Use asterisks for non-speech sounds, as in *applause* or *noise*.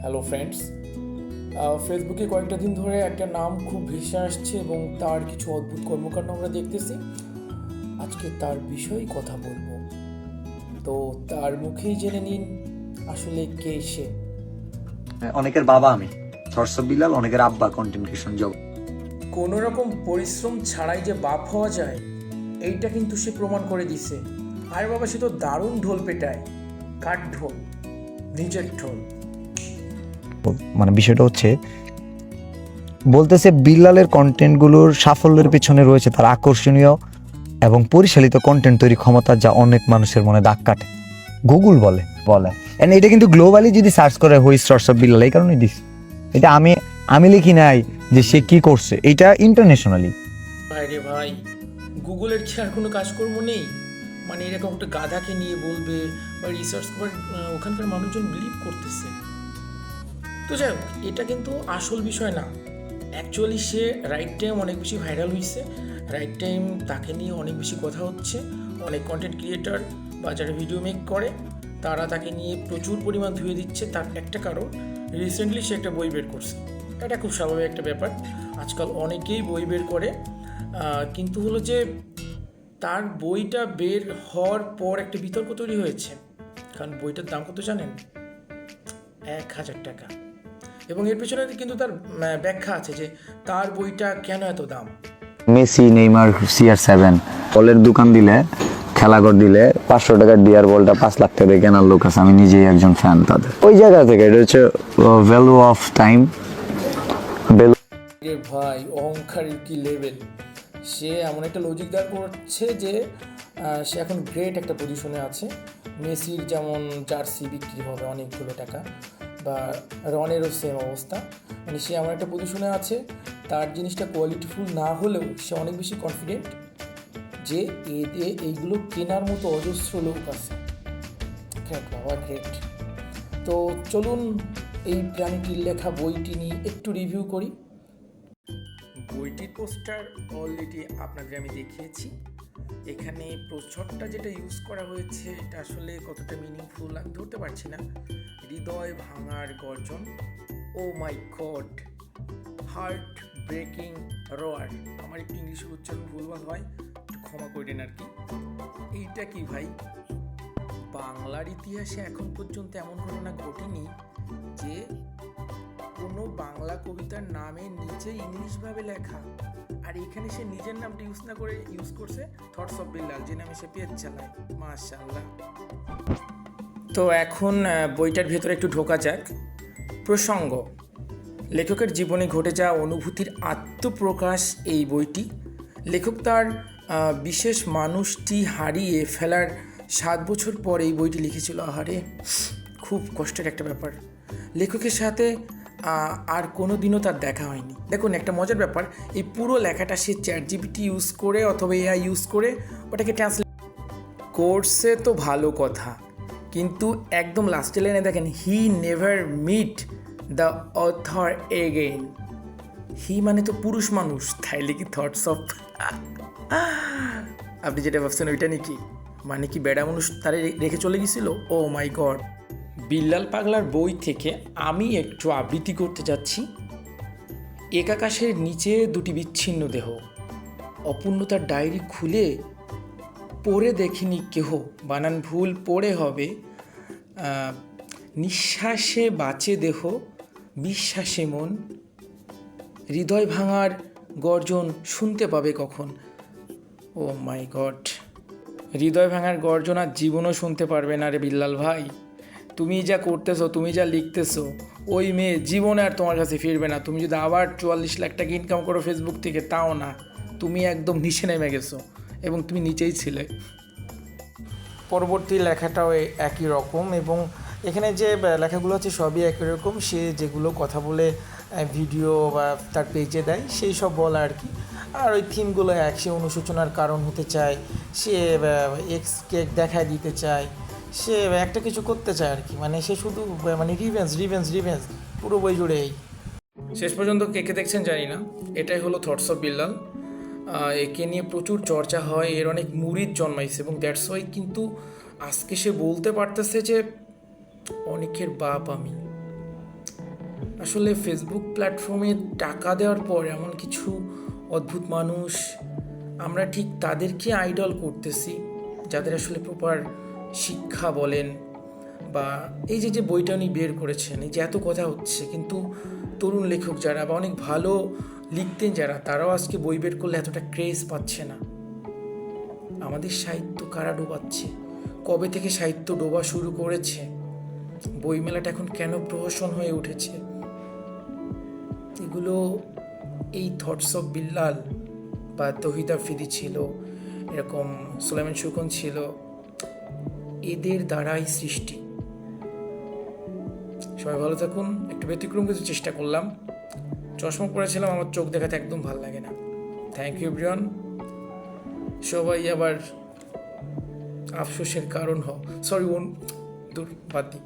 Hello friends ফেসবুকে কয়েকটা দিন ধরে একটা নাম খুব ভেসে আসছে এবং তার কিছু অদ্ভুত কর্মকাণ্ড আমরা দেখতেছি। আজকে তার বিষয়েই কথা বলব। তো তার মুখেই জেনে নিন আসলে কে সে? অনেকের বাবা আমি সরসব বিলাল অনেকের আব্বা কন্টেন্ট ক্রিয়েশন জব কোনো রকম পরিশ্রম ছাড়াই যে বাপ হওয়া যায় এইটা কিন্তু সে প্রমাণ করে দিছে। আর বাবা সে তো দারুণ ঢোল পেটায়। কাঠ ঢোল নিজের ঢোল। মানে বিষয়টা হচ্ছে বলতেছে বিল্লালের কন্টেন্টগুলোর সাফল্যের পিছনে রয়েছে তার আকর্ষণীয় এবং পরিচালিত কন্টেন্ট তৈরি ক্ষমতা যা অনেক মানুষের মনে দাগ কাটে। গুগল বলে। বলে। এন্ড এটা কিন্তু গ্লোবালি যদি সার্চ করে হুই সর্স অফ বিল্লাল এই কারণে দিস। এটা আমি আমি লিখি নাই যে সে কি করছে। এটা ইন্টারন্যাশনালি ভাই রে ভাই গুগলের কি আর কোনো কাজকর্ম নেই? মানে এরকম একটা গাধাকে নিয়ে বলবে বা রিসার্চ করে ওখানকার মানুষজন বিলিভ করতেছে। তো যাই হোক, এটা কিন্তু আসল বিষয় না। অ্যাকচুয়ালি সে রাইট টাইম অনেক বেশি ভাইরাল হয়েছে রাইট টাইম তাকে নিয়ে অনেক বেশি কথা হচ্ছে। অনেক কন্টেন্ট ক্রিয়েটার বা যারা ভিডিও মেক করে, তারা তাকে নিয়ে প্রচুর পরিমাণ ধুয়ে দিচ্ছে। তার একটা কারণ রিসেন্টলি সে একটা বই বের করছে। এটা খুব স্বাভাবিক একটা ব্যাপার। আজকাল অনেকেই বই বের করে। কিন্তু হলো যে, তার বইটা বের হওয়ার পর একটা বিতর্ক তৈরি হয়েছে। কারণ বইটার দাম কত জানেন? এক হাজার টাকা। এবং এর পেছনে কিন্তু তার ব্যাখ্যা আছে যে তার বইটা কেন এত দাম? Messi Neymar CR seven. বলের দোকান দিলে খেলাঘর দিলে পাঁচশো টাকার ডিয়ার বলটা পাঁচ লাখ টাকা কেনার লোক আছে। আমি নিজেই একজন ফ্যান তাদের। ওই জায়গা থেকে এটা হচ্ছে ভ্যালু অফ টাইম ভ্যালু ভাই অহংকারের কি লেভেল সে এমন একটা লজিক দাঁড় করছে যে সে এখন গ্রেট একটা পজিশনে আছে। মেসির যেমন জার্সি বিক্রি হবে অনেকগুলো টাকা। বা রনেরও সেম অবস্থা। মানে সে এমন একটা পজিশনে আছে, তার জিনিসটা কোয়ালিটিফুল না হলেও সে অনেক বেশি কনফিডেন্ট যে এতে এইগুলো কেনার মতো অজস্র লোক আছে। তো চলুন এই প্রাণীটির লেখা বইটি নিয়ে একটু রিভিউ করি। বইটির পোস্টার অলরেডি আপনাদের আমি দেখিয়েছি। এখানে প্রচ্ছদটা যেটা ইউজ করা হয়েছে, এটা আসলে কতটা মিনিংফুল আমি ধরতে পারছি না। হৃদয় ভাঙার গর্জন। ও my god heart breaking roar আমার একটু ইংলিশে উচ্চারণ ভুলভাল হয়, একটু ক্ষমা করবেন আর কি। এইটা কি ভাই? বাংলার ইতিহাসে এখন পর্যন্ত এমন ঘটনা ঘটেনি যে কোনো বাংলা কবিতার নামে নিচে ইংলিশভাবে লেখা। আর এখানে সে নিজের নামটা ইউজ না করে ইউজ করছে থটস অফ বিল্লাল যে নামে সে পেজ চালায়। মাশাল্লাহ তো এখন বইটার ভেতরে একটু ঢোকা যাক। প্রসঙ্গ। লেখকের জীবনে ঘটে যাওয়া অনুভূতির আত্মপ্রকাশ এই বইটি। লেখক তার বিশেষ মানুষটি হারিয়ে ফেলার সাত বছর পর এই বইটি লিখেছিল। আহারে, খুব কষ্টের একটা ব্যাপার। লেখকের সাথে আর কোনো দিনও তার দেখা হয়নি। দেখুন, একটা মজার ব্যাপার, এই পুরো লেখাটা সে চ্যাট জিপিটি ইউজ করে অথবা এআই ইউজ করে ওটাকে ট্রান্সলেট কোর্সে তো ভালো কথা, কিন্তু একদম লাস্টে লাইনে দেখেন he never meet the author again he মানে তো পুরুষ মানুষ, তাইলে কি থটস অফ *laughs* আপনি যেটা ভাবছেন ওইটা নাকি মানে কি বেড়া মানুষ তারে রেখে চলে গেছিল? ও মাই গড বিল্লাল পাগলার বই থেকে আমি একটু আবৃত্তি করতে যাচ্ছি। একাকাশের নিচে দুটি বিচ্ছিন্ন দেহ। অপূর্ণতার ডায়েরি খুলে পড়ে দেখিনি কেহ। বানান ভুল পড়ে হবে। নিঃশ্বাসে বাঁচে দেহ, বিশ্বাসে মন। হৃদয় ভাঙার গর্জন শুনতে পাবে কখন? ও মাই গড। হৃদয় ভাঙার গর্জন আর জীবনও শুনতে পারবে না রে বিল্লাল ভাই। তুমি যা করতেছো, তুমি যা লিখতেছো, ওই মেয়ে জীবনে আর তোমার কাছে ফিরবে না। তুমি যদি আবার চুয়াল্লিশ লাখ টাকা ইনকাম করো ফেসবুক থেকে, তাও না। তুমি একদম নিচে নেমে গেছো এবং তুমি নিচেই ছিলে। পরবর্তী লেখাটাও একই রকম এবং এখানে যে লেখাগুলো আছে সবই একই রকম। সে যেগুলো কথা বলে ভিডিও বা তার পেজে দেয়, সেই সব বলা আর কি। আর ওই থিমগুলো এক, সে অনুশোচনার কারণ হতে চায়, সে এক্সকে দেখায় দিতে চায় সে একটা কিছু করতে চায় আর কি। মানে সে শুধু মানে রিভেন্স রিভেন্স রিভেন্স পুরো বই জুড়ে এই। শেষ পর্যন্ত কে কে দেখছেন জানি না। এটাই হলো থটস অফ বিল্লাল একে নিয়ে প্রচুর চর্চা হয়, এর অনেক মুরিদ জন্মাইছে এবং দ্যাটস ওয়াই কিন্তু আজকে সে বলতে পারতেছে যে, অনেকের বাপ আমি। আসলে ফেসবুক প্ল্যাটফর্মে টাকা দেওয়ার পর এমন কিছু অদ্ভুত মানুষ, আমরা ঠিক তাদেরকে আইডল করতেছি, যাদের আসলে প্রপার শিক্ষা বলেন বা এই যে যে বইটা উনি বের করেছেন, এই যে এত কথা হচ্ছে, কিন্তু তরুণ লেখক যারা বা অনেক ভালো লিখতেন যারা, তারাও আজকে বই বের করলে এতটা ক্রেজ পাচ্ছে না। আমাদের সাহিত্য কারা ডোবাচ্ছে? কবে থেকে সাহিত্য ডোবা শুরু করেছে? বইমেলাটা এখন কেন প্রহসন হয়ে উঠেছে? এগুলো এই থটস অফ বিল্লাল বা তহিদা ফিদি ছিল, এরকম সুলাইমান সুকন ছিল এদের দ্বারাই সৃষ্টি। সবাই ভালো থাকুন, একটু ব্যতিক্রম কিছু চেষ্টা করলাম। চশমা পরেছিলাম, আমার চোখ দেখাতে একদম ভালো লাগে না। থ্যাংক ইউ ব্রিয়ন সবাই আবার আফসোসের কারণ হ সরি ওন দূর, বাদ দিই